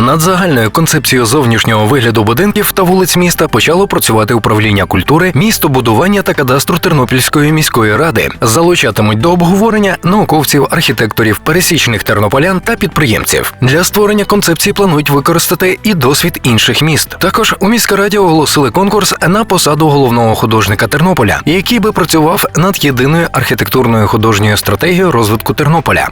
Над загальною концепцією зовнішнього вигляду будинків та вулиць міста почало працювати управління культури, містобудування та кадастру Тернопільської міської ради. Залучатимуть до обговорення науковців, архітекторів, пересічних тернополян та підприємців. Для створення концепції планують використати і досвід інших міст. Також у міськраді оголосили конкурс на посаду головного художника Тернополя, який би працював над єдиною архітектурною художньою стратегією розвитку Тернополя.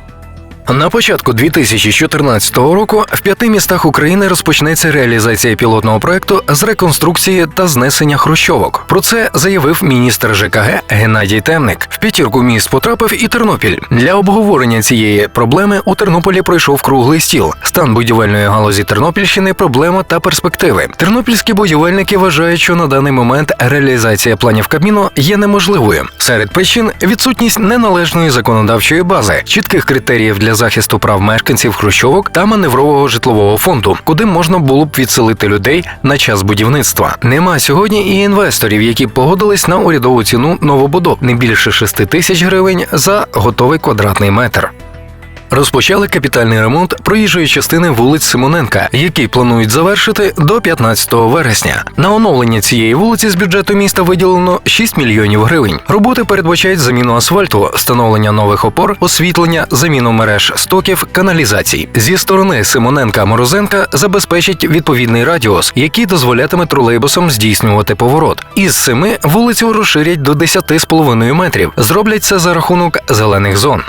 На початку 2014 року в п'яти містах України розпочнеться реалізація пілотного проекту з реконструкції та знесення хрущовок. Про це заявив міністр ЖКГ Геннадій Темник. В п'ятірку міст потрапив і Тернопіль. Для обговорення цієї проблеми у Тернополі пройшов круглий стіл. Стан будівельної галузі Тернопільщини, проблема та перспективи. Тернопільські будівельники вважають, що на даний момент реалізація планів Кабміну є неможливою. Серед причин відсутність неналежної законодавчої бази, чітких критеріїв для захисту прав мешканців хрущовок та маневрового житлового фонду, куди можна було б відселити людей на час будівництва. Нема сьогодні і інвесторів, які погодились на урядову ціну новобудов не більше 6 тисяч гривень за готовий квадратний метр. Розпочали капітальний ремонт проїжджої частини вулиць Симоненка, який планують завершити до 15 вересня. На оновлення цієї вулиці з бюджету міста виділено 6 мільйонів гривень. Роботи передбачають заміну асфальту, встановлення нових опор, освітлення, заміну мереж стоків, каналізацій. Зі сторони Симоненка Морозенка забезпечить відповідний радіус, який дозволятиме тролейбусам здійснювати поворот. Із семи вулицю розширять до 10,5 метрів. Зроблять це за рахунок зелених зон.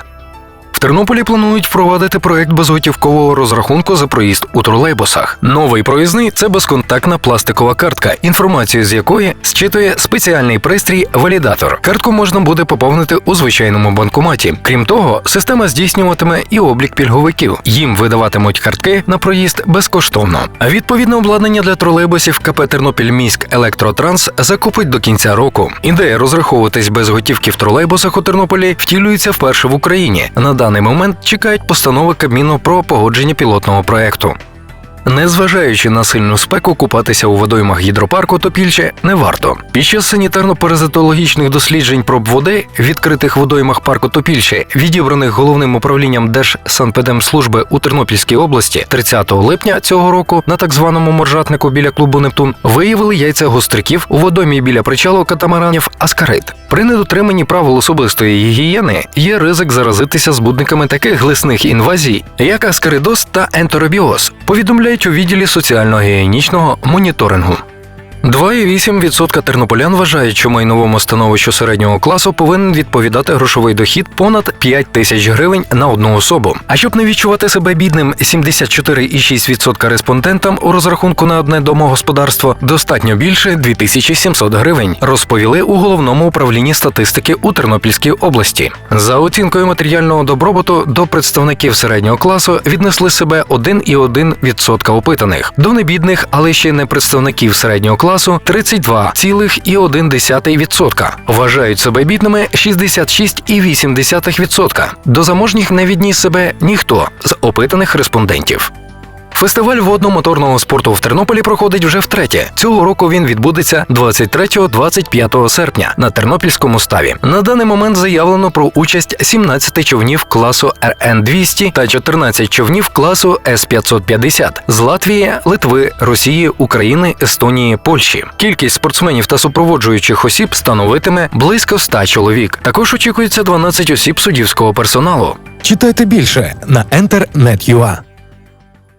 Тернополі планують впровадити проект безготівкового розрахунку за проїзд у тролейбусах. Новий проїзний це безконтактна пластикова картка, інформацію з якої зчитує спеціальний пристрій валідатор. Картку можна буде поповнити у звичайному банкоматі. Крім того, система здійснюватиме і облік пільговиків. Їм видаватимуть картки на проїзд безкоштовно. А відповідне обладнання для тролейбусів КП Тернопіль міськ Електротранс закупить до кінця року. Ідея розраховуватись без готівки в тролейбусах у Тернополі втілюється вперше в Україні. На даний момент чекають постанови Кабміну про погодження пілотного проекту. Незважаючи на сильну спеку, купатися у водоймах гідропарку Топільче не варто. Під час санітарно-паразитологічних досліджень проб води, відкритих водоймах парку Топільче, відібраних головним управлінням Держсанпедемслужби у Тернопільській області 30 липня цього року на так званому моржатнику біля клубу Нептун виявили яйця гостриків у водоймі біля причалу катамаранів Аскарит. При недотриманні правил особистої гігієни є ризик заразитися збудниками таких глисних інвазій, як аскаридоз та ентеробіоз, повідомляють у відділі соціально-гігієнічного моніторингу. 2,8% тернополян вважають, що майновому становищу середнього класу повинен відповідати грошовий дохід понад 5 тисяч гривень на одну особу. А щоб не відчувати себе бідним, 74,6% респондентам у розрахунку на одне домогосподарство достатньо більше 2700 гривень, розповіли у головному управлінні статистики у Тернопільській області. За оцінкою матеріального добробуту до представників середнього класу віднесли себе 1,1% опитаних, до небідних, але ще не представників середнього класу 32,1%. Вважають себе бідними 66,8%. До заможніх не відніс себе ніхто з опитаних респондентів. Фестиваль водно-моторного спорту в Тернополі проходить вже втретє. Цього року він відбудеться 23-25 серпня на Тернопільському ставі. На даний момент заявлено про участь 17 човнів класу РН 200 та 14 човнів класу С 550 з Латвії, Литви, Росії, України, Естонії, Польщі. Кількість спортсменів та супроводжуючих осіб становитиме близько 100 чоловік. Також очікується 12 осіб суддівського персоналу. Читайте більше на Enter.net.ua.